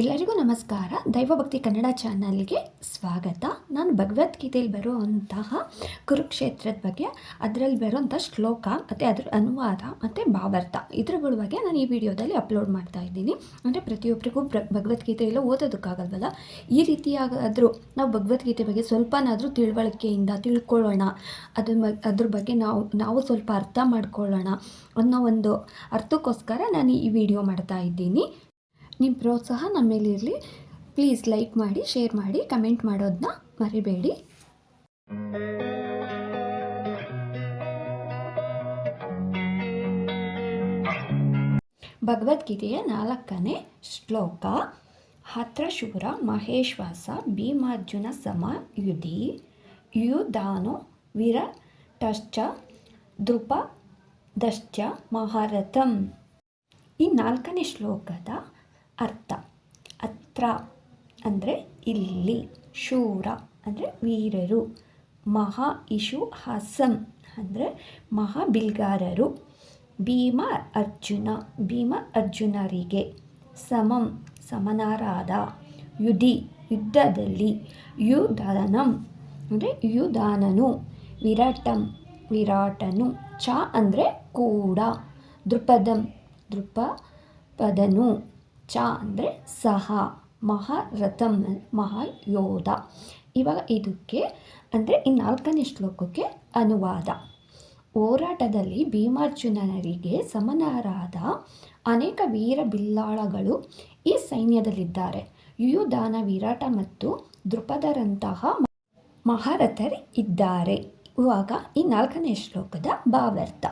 ಎಲ್ಲರಿಗೂ ನಮಸ್ಕಾರ. ದೈವಭಕ್ತಿ ಕನ್ನಡ ಚಾನಲ್ಗೆ ಸ್ವಾಗತ. ನಾನು ಭಗವದ್ಗೀತೆಯಲ್ಲಿ ಬರುವಂತಹ ಕುರುಕ್ಷೇತ್ರದ ಬಗ್ಗೆ, ಅದರಲ್ಲಿ ಬರುವಂಥ ಶ್ಲೋಕ, ಮತ್ತು ಅದರ ಅನುವಾದ, ಮತ್ತು ಭಾವಾರ್ಥ, ಇದ್ರಗಳ ಬಗ್ಗೆ ನಾನು ಈ ವಿಡಿಯೋದಲ್ಲಿ ಅಪ್ಲೋಡ್ ಮಾಡ್ತಾ ಇದ್ದೀನಿ. ಅಂದರೆ ಪ್ರತಿಯೊಬ್ಬರಿಗೂ ಪ್ರ ಭಗವದ್ಗೀತೆಯೆಲ್ಲ ಓದೋದಕ್ಕಾಗಲ್ವಲ್ಲ? ಈ ರೀತಿಯಾಗಾದರೂ ನಾವು ಭಗವದ್ಗೀತೆ ಬಗ್ಗೆ ಸ್ವಲ್ಪನಾದರೂ ತಿಳುವಳಿಕೆಯಿಂದ ತಿಳ್ಕೊಳ್ಳೋಣ. ಅದ್ರ ಅದ್ರ ಬಗ್ಗೆ ನಾವು ನಾವು ಸ್ವಲ್ಪ ಅರ್ಥ ಮಾಡ್ಕೊಳ್ಳೋಣ ಅನ್ನೋ ಒಂದು ಅರ್ಥಕ್ಕೋಸ್ಕರ ನಾನು ಈ ವಿಡಿಯೋ ಮಾಡ್ತಾ ಇದ್ದೀನಿ. ನಿಮ್ಮ ಪ್ರೋತ್ಸಾಹ ನಮ್ಮ ಮೇಲಿರಲಿ ಪ್ಲೀಸ್ ಲೈಕ್ ಮಾಡಿ ಶೇರ್ ಮಾಡಿ ಕಮೆಂಟ್ ಮಾಡೋದನ್ನ ಮರಿಬೇಡಿ. ಭಗವದ್ಗೀತೆಯ ನಾಲ್ಕನೇ ಶ್ಲೋಕ. ಹತ್ರಶೂರ ಮಹೇಶ್ವಾಸ ಭೀಮಾರ್ಜುನ ಸಮ ಯುಧಿ. ಟಶ್ಚ ವಿರಟಶ್ಚ ದೃಪದಶ್ಚ ಮಹಾರಥಂ. ಈ ನಾಲ್ಕನೇ ಶ್ಲೋಕದ ಅರ್ಥ. ಅತ್ರ ಅಂದರೆ ಇಲ್ಲಿ, ಶೂರ ಅಂದರೆ ವೀರರು. ಮಹಾ ಇಶು ಹಾಸಂ ಅಂದರೆ ಮಹಾ ಬಿಲ್ಗಾರರು. ಭೀಮ ಅರ್ಜುನ, ಭೀಮ ಅರ್ಜುನರಿಗೆ ಸಮಂ ಸಮನಾರಾದ ಯುಧಿ ಯುದ್ಧದಲ್ಲಿ ಯುದಾನಂ ಅಂದರೆ ಯುದಾನನು ವಿರಾಟಂ ವಿರಾಟನು, ಚ ಅಂದರೆ ಕೂಡ, ದೃಪದಂ ದೃಪಪದನು. ಚ ಅಂದರೆ ಸಹ ಮಹಾರಥಂ ಮಹಾಯೋಧ ಇವಾಗ ಇದಕ್ಕೆ ಅಂದರೆ ಈ ನಾಲ್ಕನೇ ಶ್ಲೋಕಕ್ಕೆ ಅನುವಾದ. ಹೋರಾಟದಲ್ಲಿ ಭೀಮಾರ್ಜುನರಿಗೆ ಸಮನರಾದ ಅನೇಕ ವೀರ ಬಿಲ್ಲಾಳಗಳು ಈ ಸೈನ್ಯದಲ್ಲಿದ್ದಾರೆ. ಯುಯುದಾನ ವಿರಾಟ ಮತ್ತು ದೃಪದರಂತಹ ಮಹಾರಥರು ಇದ್ದಾರೆ ಇವಾಗ ಈ ನಾಲ್ಕನೇ ಶ್ಲೋಕದ ಭಾವಾರ್ಥ.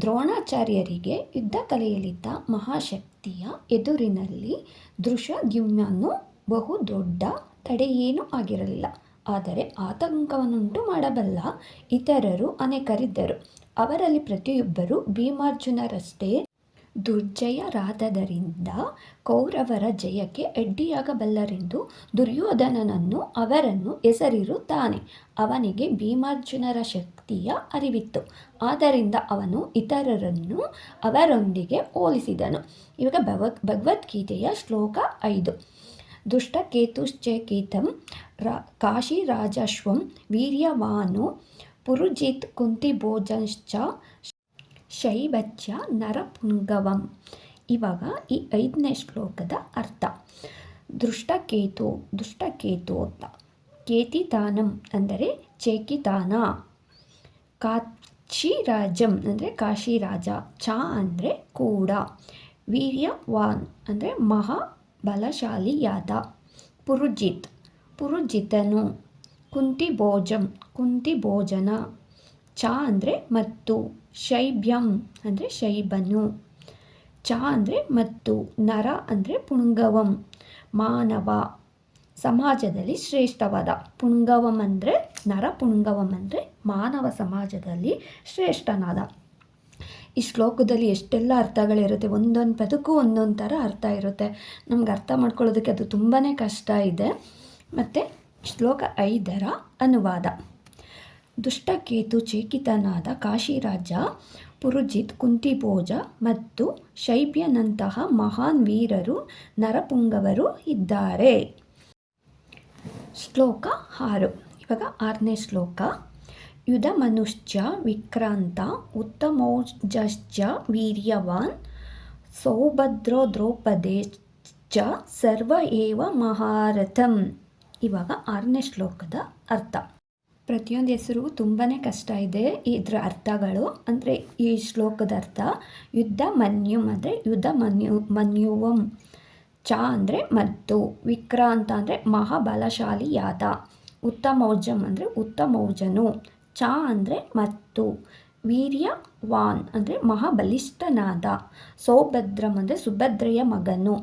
ದ್ರೋಣಾಚಾರ್ಯರಿಗೆ ಯುದ್ಧ ಕಲೆಯಲ್ಲಿದ್ದ ಮಹಾಶಕ್ತಿಯ ಎದುರಿನಲ್ಲಿ ಬಹು ದೊಡ್ಡ ತಡೆಯೇನೂ ಆಗಿರಲಿಲ್ಲ. ಆದರೆ ಆತಂಕವನ್ನುಂಟು ಮಾಡಬಲ್ಲ ಇತರರು ಅನೇಕರಿದ್ದರು. ಅವರಲ್ಲಿ ಪ್ರತಿಯೊಬ್ಬರು ಭೀಮಾರ್ಜುನರಷ್ಟೇ ದುರ್ಜಯರಾದದರಿಂದ ಕೌರವರ ಜಯಕ್ಕೆ ಅಡ್ಡಿಯಾಗಬಲ್ಲರೆಂದು ದುರ್ಯೋಧನನನ್ನು ಅವರನ್ನು ಹೆಸರಿರುತ್ತಾನೆ. ಅವನಿಗೆ ಭೀಮಾರ್ಜುನರ ಶಕ್ತಿಯ ಅರಿವಿತ್ತು. ಆದ್ದರಿಂದ ಅವನು ಇತರರನ್ನು ಅವರೊಂದಿಗೆ ಹೋಲಿಸಿದನು. ಇವಾಗ ಭವ ಭಗವದ್ಗೀತೆಯ ಶ್ಲೋಕ ಐದು. ದುಷ್ಟಕೇತುಶ್ಚೇಕೇತಂ ರಾ, ಕಾಶಿರಾಜಶ್ವಂ ವೀರ್ಯವಾನು ಪುರುಜಿತ್ ಕುಂತಿಭೋಜಶ್ಚ ಶೈವಚ್ಚ ನರಪುಂಗವಂ. ಇವಾಗ ಈ ಐದನೇ ಶ್ಲೋಕದ ಅರ್ಥ. ದೃಷ್ಟಕೇತು, ದುಷ್ಟಕೇತು ಅಂತ. ಕೇತಿತಾನಂ ಅಂದರೆ ಚೇಕಿತಾನ ಕಾಶಿರಾಜಂ ಅಂದರೆ ಕಾಶಿರಾಜ. ಚ ಅಂದರೆ ಕೂಡ. ವೀರ್ಯವಾನ್ ಅಂದರೆ ಮಹಾ ಬಲಶಾಲಿಯಾದ ಪುರುಜಿತ್, ಪುರುಜಿತನು. ಕುಂತಿಭೋಜಂ, ಕುಂತಿಭೋಜನ. ಚ ಅಂದರೆ ಮತ್ತು. ಶೈಬ್ಯಂ ಅಂದರೆ ಶೈಬನು ಚ ಅಂದರೆ ಮತ್ತು, ನರ ಅಂದರೆ ಪುಂಗವಂ. ಮಾನವ ಸಮಾಜದಲ್ಲಿ ಶ್ರೇಷ್ಠವಾದ ಪುಂಗವಂ ಅಂದರೆ ನರ, ಪುಂಗವಂ ಅಂದರೆ ಮಾನವ ಸಮಾಜದಲ್ಲಿ ಶ್ರೇಷ್ಠನಾದ. ಈ ಶ್ಲೋಕದಲ್ಲಿ ಎಷ್ಟೆಲ್ಲ ಅರ್ಥಗಳಿರುತ್ತೆ, ಒಂದೊಂದು ಪದಕ್ಕೂ ಒಂದೊಂದು ಥರ ಅರ್ಥ ಇರುತ್ತೆ. ನಮ್ಗೆ ಅರ್ಥ ಮಾಡ್ಕೊಳ್ಳೋದಕ್ಕೆ ಅದು ತುಂಬಾ ಕಷ್ಟ ಇದೆ. ಮತ್ತು ಶ್ಲೋಕ ಐದರ ಅನುವಾದ. ದುಷ್ಟಕೇತು ಚೇಕಿತನಾದ ಕಾಶಿರಾಜ, ಪುರುಜಿತ್ ಕುಂತಿಭೋಜ ಮತ್ತು ಶೈಬ್ಯನಂತಹ ಮಹಾನ್ ವೀರರು ನರಪುಂಗವರು ಇದ್ದಾರೆ. ಶ್ಲೋಕ ಆರು. ಇವಾಗ ಆರನೇ ಶ್ಲೋಕ. ಯುಧ ಮನುಷ್ಯ ವಿಕ್ರಾಂತ ಉತ್ತಮೋಜಶ್ಚ ವೀರ್ಯವಾನ್ ಸೌಭದ್ರೋ ದ್ರೌಪದೇ ಚ ಸರ್ವ ಏವ ಮಹಾರಥಂ. ಇವಾಗ ಆರನೇ ಶ್ಲೋಕದ ಅರ್ಥ. ಪ್ರತಿಯೊಂದು ಹೆಸರು ತುಂಬಾ ಕಷ್ಟ ಇದೆ. ಇದರ ಅರ್ಥಗಳು ಅಂದರೆ ಈ ಶ್ಲೋಕದ ಅರ್ಥ ಯುದ್ಧ ಮನ್ಯುಮ್ ಅಂದರೆ ಯುದ್ಧ ಮನ್ಯು, ಮನ್ಯುವಂ. ಚ ಅಂದರೆ ಮತ್ತು ವಿಕ್ರಾಂತ ಅಂದರೆ ಮಹಾಬಲಶಾಲಿಯಾದ ಉತ್ತಮೌಜಂ ಅಂದರೆ ಉತ್ತಮೌಜನು ಚ ಅಂದರೆ ಮತ್ತು. ವೀರ್ಯವಾನ್ ಅಂದರೆ ಮಹಾಬಲಿಷ್ಠನಾದ. ಸೌಭದ್ರಂ ಅಂದರೆ ಸುಭದ್ರೆಯ ಮಗನು.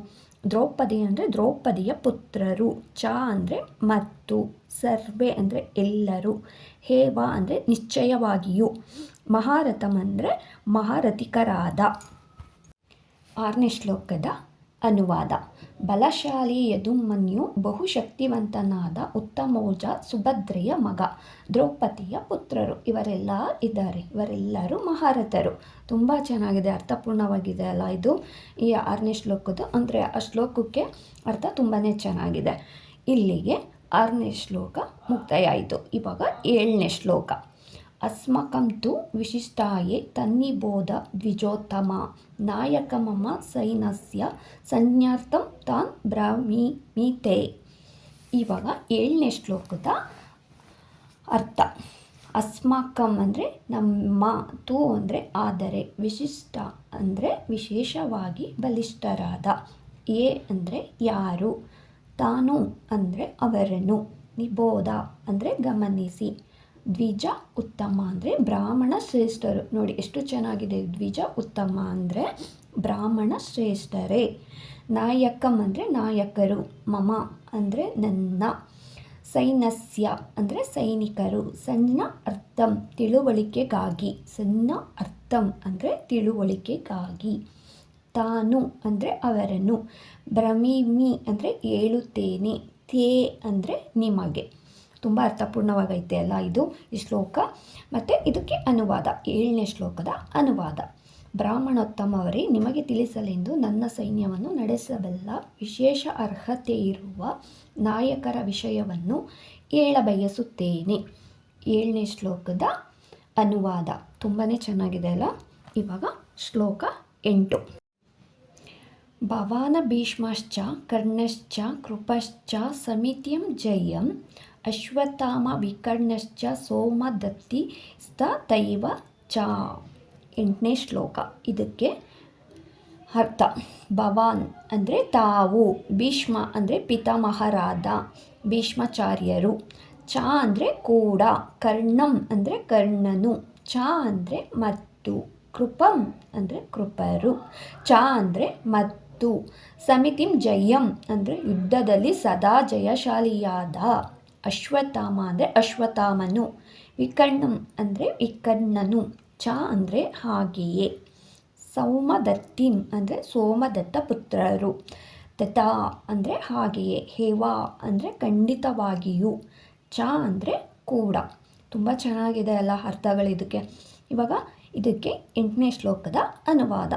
ದ್ರೌಪದಿ ಅಂದರೆ ದ್ರೌಪದಿಯ ಪುತ್ರರು. ಚ ಅಂದರೆ ಮತ್ತು, ಸರ್ವೆ ಅಂದರೆ ಎಲ್ಲರೂ, ಹೇವ ಅಂದರೆ ನಿಶ್ಚಯವಾಗಿಯೂ, ಮಹಾರಥಂ ಅಂದರೆ ಮಹಾರಥಿಕರಾದ. ಆರನೇ ಶ್ಲೋಕದ ಅನುವಾದ. ಬಲಶಾಲಿ ಯದುಮನ್ಯು ಬಹುಶಕ್ತಿವಂತನಾದ ಉತ್ತಮೋಜ ಸುಭದ್ರೆಯ ಮಗ, ದ್ರೌಪದಿಯ ಪುತ್ರರು. ಇವರೆಲ್ಲ ಇದ್ದಾರೆ. ಇವರೆಲ್ಲರೂ ಮಹಾರಥರು. ತುಂಬ ಚೆನ್ನಾಗಿದೆ, ಅರ್ಥಪೂರ್ಣವಾಗಿದೆ ಅಲ್ಲ ಇದು? ಈ ಆರನೇ ಶ್ಲೋಕದ್ದು ಅಂದರೆ ಆ ಶ್ಲೋಕಕ್ಕೆ ಅರ್ಥ ತುಂಬಾ ಚೆನ್ನಾಗಿದೆ. ಇಲ್ಲಿಗೆ ಆರನೇ ಶ್ಲೋಕ ಮುಕ್ತಾಯ ಆಯಿತು. ಇವಾಗ ಏಳನೇ ಶ್ಲೋಕ. ಅಸ್ಮಕಂ ತು ವಿಶಿಷ್ಟಾಯೇ ತನ್ನಿಬೋಧ ದ್ವಿಜೋತ್ತಮ. ನಾಯಕ ಮಮ ಸೈನಸ್ಯ ಸಂಜ್ಞಾರ್ಥಂ ತಾನ್ ಬ್ರಾಹ್ಮೀತೆ ಇವಾಗ ಏಳನೇ ಶ್ಲೋಕದ ಅರ್ಥ. ಅಸ್ಮಾಕಂ ಅಂದರೆ ನಮ್ಮ ತು ಅಂದರೆ ಆದರೆ, ವಿಶಿಷ್ಟ ಅಂದರೆ ವಿಶೇಷವಾಗಿ ಬಲಿಷ್ಠರಾದ. ಎ ಅಂದರೆ ಯಾರು, ತಾನು ಅಂದರೆ ಅವರನ್ನು. ನಿಬೋಧ ಅಂದರೆ ಗಮನಿಸಿ. ದ್ವಿಜ ಉತ್ತಮ ಅಂದರೆ ಬ್ರಾಹ್ಮಣ ಶ್ರೇಷ್ಠರು. ನೋಡಿ ಎಷ್ಟು ಚೆನ್ನಾಗಿದೆ ದ್ವಿಜ ಉತ್ತಮ ಅಂದರೆ ಬ್ರಾಹ್ಮಣ ಶ್ರೇಷ್ಠರೇ. ನಾಯಕಂ ಅಂದರೆ ನಾಯಕರು, ಮಮ ಅಂದರೆ ನನ್ನ ಸೈನಸ್ಯ ಅಂದರೆ ಸೈನಿಕರು, ಸಣ್ಣ ಅರ್ಥಂ ತಿಳುವಳಿಕೆಗಾಗಿ, ಸಣ್ಣ ಅರ್ಥಂ ಅಂದರೆ ತಿಳುವಳಿಕೆಗಾಗಿ, ತಾನು ಅಂದರೆ ಅವರನ್ನು ಭ್ರಮಿಮಿ ಅಂದರೆ ಹೇಳುತ್ತೇನೆ ತೇ ಅಂದರೆ ನಿಮಗೆ. ತುಂಬ ಅರ್ಥಪೂರ್ಣವಾಗೈತೆ ಅಲ್ಲ ಇದು ಈ ಶ್ಲೋಕ. ಮತ್ತು ಇದಕ್ಕೆ ಅನುವಾದ, ಏಳನೇ ಶ್ಲೋಕದ ಅನುವಾದ. ಬ್ರಾಹ್ಮಣೋತ್ತಮವರೇ, ನಿಮಗೆ ತಿಳಿಸಲೆಂದು ನನ್ನ ಸೈನ್ಯವನ್ನು ನಡೆಸಬಲ್ಲ ವಿಶೇಷ ಅರ್ಹತೆ ಇರುವ ನಾಯಕರ ವಿಷಯವನ್ನು ಹೇಳಬಯಸುತ್ತೇನೆ ಏಳನೇ ಶ್ಲೋಕದ ಅನುವಾದ. ತುಂಬಾ ಚೆನ್ನಾಗಿದೆ ಅಲ್ಲ? ಇವಾಗ ಶ್ಲೋಕ ಎಂಟು. ಭವಾನ ಭೀಷ್ಮಶ್ಚ, ಕರ್ಣಶ್ಚ, ಕೃಪಶ್ಚ, ಸಮಿತಿಯಂ ಜಯಂ ಅಶ್ವತ್ಥಾಮ ವಿಕರ್ಣಶ್ಚ ಸೋಮ ದತ್ತಿ ಸ್ತ ತೈವ ಚ. ಎಂಟನೇ ಶ್ಲೋಕ. ಇದಕ್ಕೆ ಅರ್ಥ. ಭವಾನ್ ಅಂದರೆ ತಾವು, ಭೀಷ್ಮ ಅಂದರೆ ಪಿತಾಮಹರಾದ ಭೀಷ್ಮಾಚಾರ್ಯರು. ಚ ಅಂದರೆ ಕೂಡ, ಕರ್ಣಂ ಅಂದರೆ ಕರ್ಣನು. ಚ ಅಂದರೆ ಮತ್ತು, ಕೃಪಂ ಅಂದರೆ ಕೃಪರು. ಚ ಅಂದರೆ ಮತ್ತು, ಸಮಿತಿಂ ಜಯಂ ಅಂದರೆ ಯುದ್ಧದಲ್ಲಿ ಸದಾ ಜಯಶಾಲಿಯಾದ ಅಶ್ವತ್ಥಾಮ ಅಂದರೆ ಅಶ್ವತ್ಥಾಮನು. ವಿಕರ್ಣಂ ಅಂದರೆ ವಿಕರ್ಣನು. ಚ ಅಂದರೆ ಹಾಗೆಯೇ. ಸೌಮದತ್ತಿಂ ಅಂದರೆ ಸೋಮದತ್ತ ಪುತ್ರರು. ತಥಾ ಅಂದರೆ ಹಾಗೆಯೇ. ಹೇವಾ ಅಂದರೆ ಖಂಡಿತವಾಗಿಯೂ. ಚ ಅಂದರೆ ಕೂಡ. ತುಂಬ ಚೆನ್ನಾಗಿದೆ ಅಲ್ಲ ಅರ್ಥಗಳು ಇದಕ್ಕೆ. ಇವಾಗ ಇದಕ್ಕೆ ಎಂಟನೇ ಶ್ಲೋಕದ ಅನುವಾದ.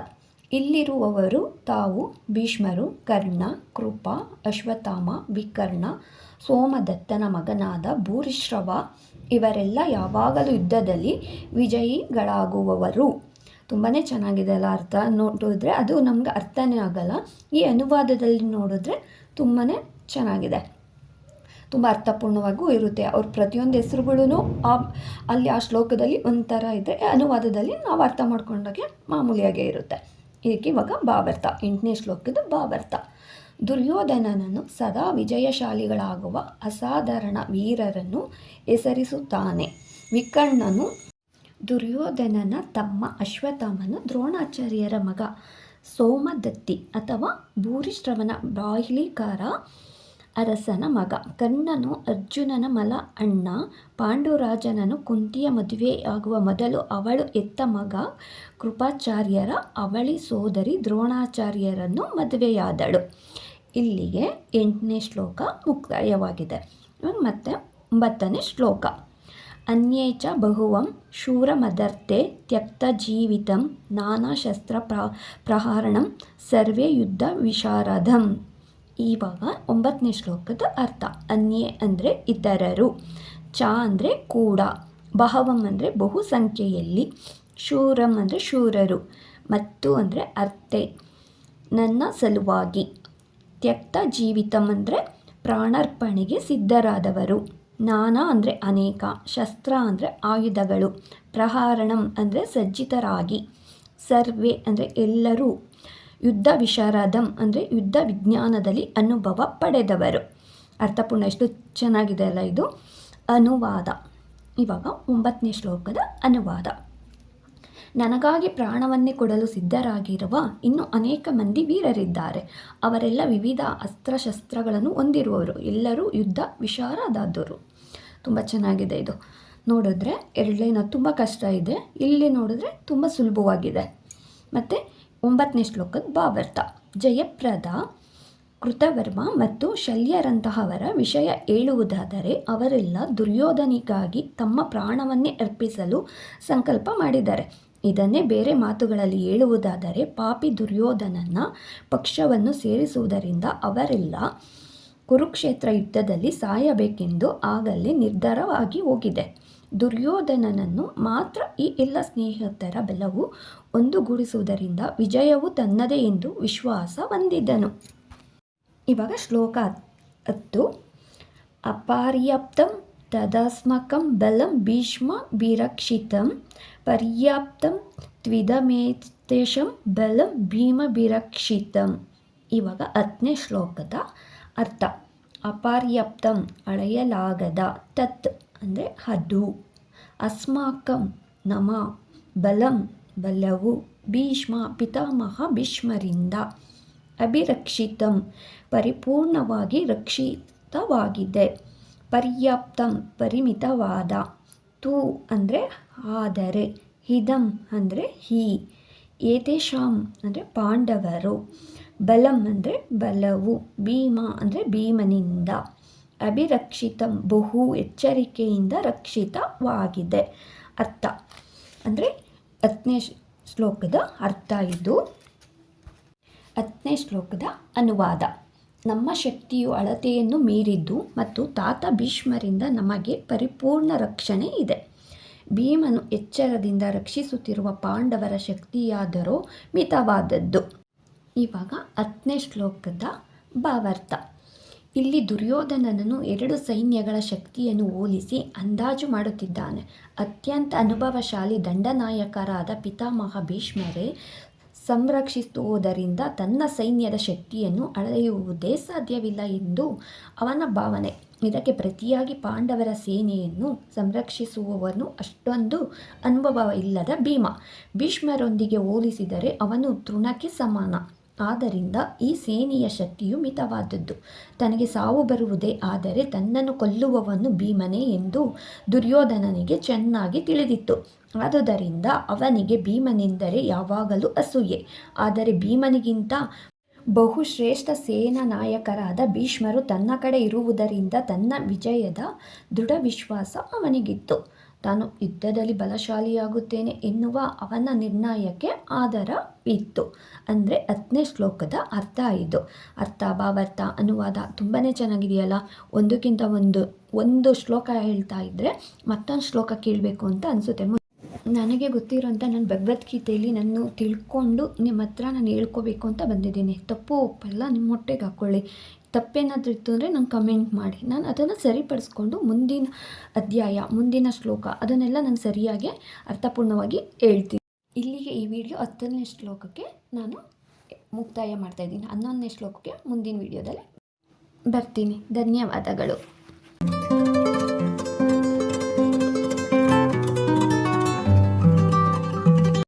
ಇಲ್ಲಿರುವವರು ತಾವು ಭೀಷ್ಮರು, ಕರ್ಣ, ಕೃಪ, ಅಶ್ವತ್ಥಾಮ, ವಿಕರ್ಣ, ಸೋಮದತ್ತನ ಮಗನಾದ ಭೂರಿಶ್ರವ ಇವರೆಲ್ಲ ಯಾವಾಗಲೂ ಯುದ್ಧದಲ್ಲಿ ವಿಜಯಿಗಳಾಗುವವರು. ತುಂಬಾ ಚೆನ್ನಾಗಿದೆ ಅಲ್ಲ ಅರ್ಥ? ನೋಡಿದ್ರೆ ಅದು ನಮ್ಗೆ ಅರ್ಥನೇ ಆಗಲ್ಲ. ಈ ಅನುವಾದದಲ್ಲಿ ನೋಡಿದ್ರೆ ತುಂಬಾ ಚೆನ್ನಾಗಿದೆ. ತುಂಬ ಅರ್ಥಪೂರ್ಣವಾಗೂ ಇರುತ್ತೆ. ಅವ್ರ ಪ್ರತಿಯೊಂದು ಹೆಸರುಗಳೂ ಆ, ಅಲ್ಲಿ ಆ ಶ್ಲೋಕದಲ್ಲಿ ಒಂಥರ ಇದ್ದರೆ ಅನುವಾದದಲ್ಲಿ ನಾವು ಅರ್ಥ ಮಾಡ್ಕೊಂಡಾಗೆ ಮಾಮೂಲಿಯಾಗೇ ಇರುತ್ತೆ. ಇದಕ್ಕೆ ಇವಾಗ ಭಾವರ್ಥ ಎಂಟನೇ ಶ್ಲೋಕದ ಭಾವರ್ಥ ದುರ್ಯೋಧನನನ್ನು ಸದಾ ವಿಜಯಶಾಲಿಗಳಾಗುವ ಅಸಾಧಾರಣ ವೀರರನ್ನು ಹೆಸರಿಸುತ್ತಾನೆ. ವಿಕರ್ಣನು ದುರ್ಯೋಧನನ ತಮ್ಮ ಅಶ್ವತ್ಥಾಮನು ದ್ರೋಣಾಚಾರ್ಯರ ಮಗ ಸೋಮದತ್ತಿ ಅಥವಾ ಭೂರಿಶ್ರವನ ಬಾಹ್ಲಿಕಾರ ಅರಸನ ಮಗ. ಕರ್ಣನು ಅರ್ಜುನನ ಮಲ ಅಣ್ಣ. ಪಾಂಡುರಾಜನನು ಕುಂತಿಯ ಮದುವೆಯಾಗುವ ಮೊದಲು ಅವಳು ಎತ್ತ ಮಗ. ಕೃಪಾಚಾರ್ಯರ ಅವಳಿ ಸೋದರಿ ದ್ರೋಣಾಚಾರ್ಯರನ್ನು ಮದುವೆಯಾದಳು. ಇಲ್ಲಿಗೆ ಎಂಟನೇ ಶ್ಲೋಕ ಮುಕ್ತಾಯವಾಗಿದೆ. ಮತ್ತು ಒಂಬತ್ತನೇ ಶ್ಲೋಕ. ಅನ್ಯೇಚ ಬಹುವಂ ಬಹುವಂ ಶೂರಮದರ್ತೆ ತ್ಯಕ್ತ ಜೀವಿತಂ ನಾನಾ ಶಸ್ತ್ರ ಪ್ರ, ಪ್ರಹಾರಣಂ ಸರ್ವೇ ಯುದ್ಧ ವಿಶಾರದಂ. ಇವಾಗ ಒಂಬತ್ತನೇ ಶ್ಲೋಕದ ಅರ್ಥ. ಅನ್ಯೇ ಅಂದರೆ ಇತರರು, ಚ ಅಂದರೆ ಕೂಡ, ಬಹವಂ ಅಂದರೆ ಬಹು ಸಂಖ್ಯೆಯಲ್ಲಿ ಶೂರಂ ಅಂದರೆ ಶೂರರು, ಮತ್ತು ಅಂದರೆ ಅರ್ತೆ, ನನ್ನ ಸಲುವಾಗಿ, ತ್ಯಕ್ತ ಜೀವಿತಂ ಅಂದರೆ ಪ್ರಾಣಾರ್ಪಣೆಗೆ ಸಿದ್ಧರಾದವರು, ನಾನಾ ಅಂದರೆ ಅನೇಕ, ಶಸ್ತ್ರ ಅಂದರೆ ಆಯುಧಗಳು, ಪ್ರಹಾರಣಂ ಅಂದರೆ ಸಜ್ಜಿತರಾಗಿ, ಸರ್ವೆ ಅಂದರೆ ಎಲ್ಲರೂ ಯುದ್ಧ ವಿಶಾರದಂ ಅಂದರೆ ಯುದ್ಧ ವಿಜ್ಞಾನದಲ್ಲಿ ಅನುಭವ ಪಡೆದವರು. ಅರ್ಥಪೂರ್ಣ ಎಷ್ಟು ಚೆನ್ನಾಗಿದೆ ಅಲ್ಲ ಇದು? ಅನುವಾದ. ಇವಾಗ ಒಂಬತ್ತನೇ ಶ್ಲೋಕದ ಅನುವಾದ. ನನಗಾಗಿ ಪ್ರಾಣವನ್ನೇ ಕೊಡಲು ಸಿದ್ಧರಾಗಿರುವ ಇನ್ನು ಅನೇಕ ಮಂದಿ ವೀರರಿದ್ದಾರೆ. ಅವರೆಲ್ಲ ವಿವಿಧ ಅಸ್ತ್ರಶಸ್ತ್ರಗಳನ್ನು ಹೊಂದಿರುವವರು. ಎಲ್ಲರೂ ಯುದ್ಧ ವಿಶಾರದಾದರು ತುಂಬ ಚೆನ್ನಾಗಿದೆ ಇದು. ನೋಡಿದ್ರೆ ಎರಡನೇನ ತುಂಬ ಕಷ್ಟ ಇದೆ. ಇಲ್ಲಿ ನೋಡಿದ್ರೆ ತುಂಬ ಸುಲಭವಾಗಿದೆ. ಮತ್ತು ಒಂಬತ್ತನೇ ಶ್ಲೋಕದ ಭಾವಾರ್ಥ. ಜಯಪ್ರದ, ಕೃತವರ್ಮ ಮತ್ತು ಶಲ್ಯರಂತಹವರ ವಿಷಯ ಹೇಳುವುದಾದರೆ ಅವರೆಲ್ಲ ದುರ್ಯೋಧನಿಗಾಗಿ ತಮ್ಮ ಪ್ರಾಣವನ್ನೇ ಅರ್ಪಿಸಲು ಸಂಕಲ್ಪ ಮಾಡಿದ್ದಾರೆ. ಇದನ್ನೇ ಬೇರೆ ಮಾತುಗಳಲ್ಲಿ ಹೇಳುವುದಾದರೆ ಪಾಪಿ ದುರ್ಯೋಧನನ ಪಕ್ಷವನ್ನು ಸೇರಿಸುವುದರಿಂದ ಅವರೆಲ್ಲ ಕುರುಕ್ಷೇತ್ರ ಯುದ್ಧದಲ್ಲಿ ಸಾಯಬೇಕೆಂದು ಆಗಲೇ ನಿರ್ಧಾರವಾಗಿ ಹೋಗಿದೆ. ದುರ್ಯೋಧನನನ್ನು ಮಾತ್ರ ಈ ಎಲ್ಲ ಸ್ನೇಹಿತರ ಬೆಲವು ಒಂದುಗೂಡಿಸುವುದರಿಂದ ವಿಜಯವು ತನ್ನದೇ ಎಂದು ವಿಶ್ವಾಸ ಹೊಂದಿದ್ದನು ಇವಾಗ ಶ್ಲೋಕ ಹತ್ತು. ಅಪಾರ್ಯಾಪ್ತಂ ತದಸ್ಮಕಂ ಬಲಂ ಭೀಷ್ಮ ವಿರಕ್ಷಿತಂ. ಪರ್ಯಾಪ್ತಂ ತ್ವಿದಮೇತೇಶಂ ಬಲಂ ಭೀಮ ವಿರಕ್ಷಿತಂ. ಇವಾಗ ಹತ್ತನೇ ಶ್ಲೋಕದ ಅರ್ಥ. ಅಪಾರ್ಯಾಪ್ತಂ ಅಳೆಯಲಾಗದ ತತ್ ಅಂದರೆ ಅದು ಅಸ್ಮಾಕಂ ನಮ ಬಲಂ ಬಲವು ಭೀಷ್ಮ ಪಿತಾಮಹ ಭೀಷ್ಮರಿಂದ ಅಭಿರಕ್ಷಿತಂ ಪರಿಪೂರ್ಣವಾಗಿ ರಕ್ಷಿತವಾಗಿದೆ ಪರ್ಯಾಪ್ತಂ ಪರಿಮಿತವಾದ ತು ಅಂದರೆ ಆದರೆ ಹಿದಂ ಅಂದರೆ ಹಿ। ಏತೇಷಾಂ ಅಂದರೆ ಪಾಂಡವರು ಬಲಂ ಅಂದರೆ ಬಲವು ಭೀಮ ಅಂದರೆ ಭೀಮನಿಂದ ಅಭಿರಕ್ಷಿತಂ ಬಹು ಎಚ್ಚರಿಕೆಯಿಂದ ರಕ್ಷಿತವಾಗಿದೆ. ಅರ್ಥ. ಅಂದರೆ ಹತ್ತನೇ ಶ್ಲೋಕದ ಅರ್ಥ ಇದು. ಹತ್ತನೇ ಶ್ಲೋಕದ ಅನುವಾದ. ನಮ್ಮ ಶಕ್ತಿಯು ಅಳತೆಯನ್ನು ಮೀರಿದ್ದು ಮತ್ತು ತಾತ ಭೀಷ್ಮರಿಂದ ನಮಗೆ ಪರಿಪೂರ್ಣ ರಕ್ಷಣೆ ಇದೆ. ಭೀಮನು ಎಚ್ಚರದಿಂದ ರಕ್ಷಿಸುತ್ತಿರುವ ಪಾಂಡವರ ಶಕ್ತಿಯಾದರೂ ಮಿತವಾದದ್ದು. ಇವಾಗ ಹತ್ತನೇ ಶ್ಲೋಕದ ಭಾವಾರ್ಥ. ಇಲ್ಲಿ ದುರ್ಯೋಧನನನ್ನು ಎರಡು ಸೈನ್ಯಗಳ ಶಕ್ತಿಯನ್ನು ಹೋಲಿಸಿ ಅಂದಾಜು ಮಾಡುತ್ತಿದ್ದಾನೆ. ಅತ್ಯಂತ ಅನುಭವಶಾಲಿ ದಂಡನಾಯಕರಾದ ಪಿತಾಮಹ ಭೀಷ್ಮರೇ, ಸಂರಕ್ಷಿಸುವುದರಿಂದ ತನ್ನ ಸೈನ್ಯದ ಶಕ್ತಿಯನ್ನು ಅಳೆಯುವುದೇ ಸಾಧ್ಯವಿಲ್ಲ ಎಂದು ಅವನ ಭಾವನೆ. ಇದಕ್ಕೆ ಪ್ರತಿಯಾಗಿ ಪಾಂಡವರ ಸೇನೆಯನ್ನು ಸಂರಕ್ಷಿಸುವವನು ಅಷ್ಟೊಂದು ಅನುಭವ ಇಲ್ಲದ ಭೀಮ. ಭೀಷ್ಮರೊಂದಿಗೆ ಹೋಲಿಸಿದರೆ ಅವನು ತೃಣಕ್ಕೆ ಸಮಾನ. ಆದ್ದರಿಂದ ಈ ಸೇನೆಯ ಶಕ್ತಿಯು ಮಿತವಾದದ್ದು. ತನಗೆ ಸಾವು ಬರುವುದೇ ಆದರೆ ತನ್ನನ್ನು ಕೊಲ್ಲುವವನು ಭೀಮನೇ ಎಂದು ದುರ್ಯೋಧನನಿಗೆ ಚೆನ್ನಾಗಿ ತಿಳಿದಿತ್ತು. ಆದುದರಿಂದ ಅವನಿಗೆ ಭೀಮನೆಂದರೆ ಯಾವಾಗಲೂ ಅಸೂಯೆ. ಆದರೆ ಭೀಮನಿಗಿಂತ ಬಹುಶ್ರೇಷ್ಠ ಸೇನಾ ನಾಯಕರಾದ ಭೀಷ್ಮರು ತನ್ನ ಕಡೆ ಇರುವುದರಿಂದ ತನ್ನ ವಿಜಯದ ದೃಢ ವಿಶ್ವಾಸ ಅವನಿಗಿತ್ತು. ತಾನು ಯುದ್ಧದಲ್ಲಿ ಬಲಶಾಲಿಯಾಗುತ್ತೇನೆ ಎನ್ನುವ ಅವನ ನಿರ್ಣಯಕ್ಕೆ ಆಧಾರವಿತ್ತು ಅಂದರೆ ಹತ್ತನೇ ಶ್ಲೋಕದ ಅರ್ಥ ಇದು. ಅರ್ಥ, ಭಾವಾರ್ಥ, ಅನುವಾದ ತುಂಬಾ ಚೆನ್ನಾಗಿದೆಯಲ್ಲ? ಒಂದಕ್ಕಿಂತ ಒಂದು ಒಂದು ಶ್ಲೋಕ ಹೇಳ್ತಾ ಇದ್ದರೆ ಮತ್ತೊಂದು ಶ್ಲೋಕ ಕೇಳಬೇಕು ಅಂತ ಅನಿಸುತ್ತೆ. ನನಗೆ ಗೊತ್ತಿರೋಂಥ ನಾನು ಭಗವದ್ಗೀತೆಯಲ್ಲಿ ನಾನು ತಿಳ್ಕೊಂಡು ನಿಮ್ಮ ಹತ್ರ ನಾನು ಹೇಳ್ಕೋಬೇಕು ಅಂತ ಬಂದಿದ್ದೀನಿ. ತಪ್ಪು ಒಪ್ಪಲ್ಲ ನಿಮ್ಮ ಹೊಟ್ಟೆಗೆ ಹಾಕ್ಕೊಳ್ಳಿ ತಪ್ಪೇನಾದರೂ ಇತ್ತು ಅಂದರೆ ನಾನು ಕಮೆಂಟ್ ಮಾಡಿ. ನಾನು ಅದನ್ನು ಸರಿಪಡಿಸ್ಕೊಂಡು ಮುಂದಿನ ಅಧ್ಯಾಯ, ಮುಂದಿನ ಶ್ಲೋಕ ಅದನ್ನೆಲ್ಲ ನಾನು ಸರಿಯಾಗಿ, ಅರ್ಥಪೂರ್ಣವಾಗಿ ಹೇಳ್ತೀನಿ. ಇಲ್ಲಿಗೆ ಈ ವಿಡಿಯೋ ಹತ್ತನೇ ಶ್ಲೋಕಕ್ಕೆ ನಾನು ಮುಕ್ತಾಯ ಮಾಡ್ತಾಯಿದ್ದೀನಿ ಹನ್ನೊಂದನೇ ಶ್ಲೋಕಕ್ಕೆ ಮುಂದಿನ ವಿಡಿಯೋದಲ್ಲಿ ಬರ್ತೀನಿ. ಧನ್ಯವಾದಗಳು.